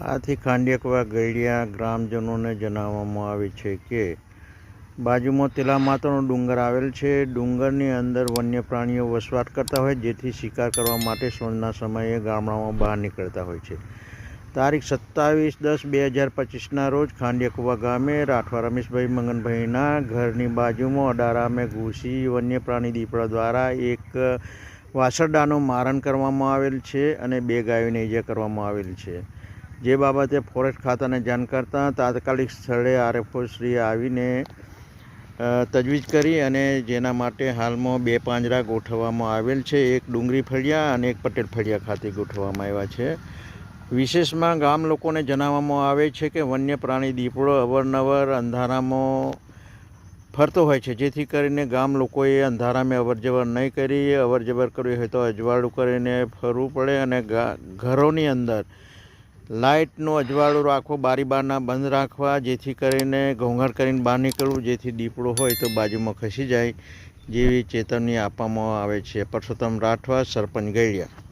આથી ખાંડિયકવા ગળિયા ગ્રામજનોને જણાવવામાં આવે છે કે, બાજુમાં તેલામાતાનો ડુંગર આવેલ છે. ડુંગરની અંદર વન્ય પ્રાણીઓ વસવાટ કરતા હોય, જેથી શિકાર કરવા માટે સાંજના સમયે ગામડામાં બહાર નીકળતા હોય છે. તારીખ સત્તાવીસ દસ બે હજાર પચીસના રોજ ખાંડિયકુવા ગામે રાઠવા રમેશભાઈ મંગનભાઈના ઘરની બાજુમાં અડારામે ઘૂસી વન્ય પ્રાણી દીપડા દ્વારા એક વાસરડાનું મારણ કરવામાં આવેલ છે અને બે ગાયોને ઈજા કરવામાં આવેલ છે. જે બાબતે ફોરેસ્ટ ખાતાને જાણ કરતાં તાત્કાલિક સ્થળે આરએફઓ શ્રી આવીને તજવીજ કરી અને જેના માટે હાલમાં બે પાંજરા ગોઠવવામાં આવેલ છે. એક ડુંગરી ફળિયા અને એક પટેલ ફળિયા ખાતે ગોઠવવામાં આવ્યા છે. વિશેષમાં ગામ લોકોને જણાવવામાં આવે છે કે વન્ય પ્રાણી દીપડો અવારનવાર અંધારામાં ફરતો હોય છે, જેથી કરીને ગામ લોકોએ અંધારામાં અવરજવર નહીં કરી, અવરજવર કરવી હોય તો અજવાળું કરીને ફરવું પડે અને ઘરોની અંદર લાઇટનું અજવાળું રાખવો બારી બારના બંધ રાખવા, જેથી કરીને ઘોંઘાટ કરીને બહાર નીકળવું, જેથી દીપડો હોય તો બાજુમાં ખસી જાય, જેવી ચેતવણી આપવામાં આવે છે. પરસોત્તમ રાઠવા, સરપંચ ગળિયા